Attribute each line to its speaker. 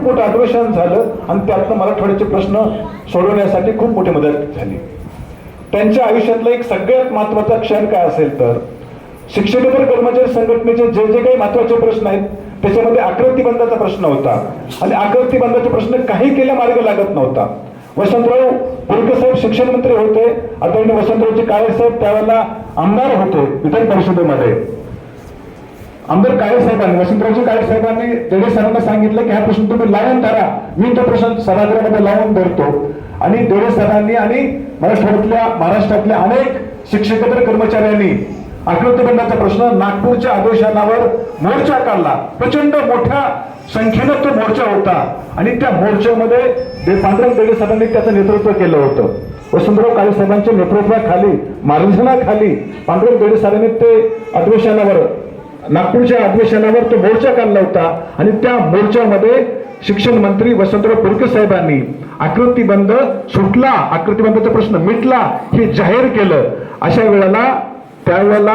Speaker 1: खूप मोठं अधिवेशन झालं आणि त्यातनं मराठवाड्याचे प्रश्न सोडवण्यासाठी खूप मोठी मदत झाली. त्यांच्या आयुष्यातला एक सगळ्यात महत्त्वाचा क्षण काय असेल तर शिक्षकेतर कर्मचारी संघटनेचे जे जे काही महत्त्वाचे प्रश्न आहेत त्याच्यामध्ये आकृतीबंधाचा प्रश्न होता. आणि आकृतीबंधाचा प्रश्न काही केल्या मार्ग लागत नव्हता. वसंतराव पुरके साहेब शिक्षण मंत्री होते. आदरणीय वसंतरावजी काळे साहेब त्यावेळेला आमदार होते विधान परिषदेमध्ये. आमदार काळे साहेबांनी वसंतरावजी काळे साहेबांनी दडे सरांना सांगितलं की हा प्रश्न तुम्ही लावून धरा. मी तो प्रश्न सभागृहामध्ये लावून धरतो. आणि दडे सरांनी आणि मराठवाड्यातल्या महाराष्ट्रातल्या अनेक शिक्षकेतर कर्मचाऱ्यांनी आकृतीबंधाचा प्रश्न नागपूरच्या अधिवेशनावर मोर्चा काढला. प्रचंड मोठ्या संख्येनं तो मोर्चा होता. आणि त्या मोर्चामध्ये पांडुरंग देडे सरांनी त्याचं नेतृत्व केलं होतं. वसंतराव काळे साहेबांच्या नेतृत्वाखाली मार्गदर्शनाखाली पांडुरंग देडे सरांनी ते अधिवेशनावर नागपूरच्या अधिवेशनावर तो मोर्चा काढला होता आणि त्या मोर्चामध्ये शिक्षण मंत्री वसंतराव पुरके साहेबांनी आकृतीबंध सुटला. आकृतीबंधाचा प्रश्न मिटला. हे जाहीर केलं. अशा वेळेला त्यावेळेला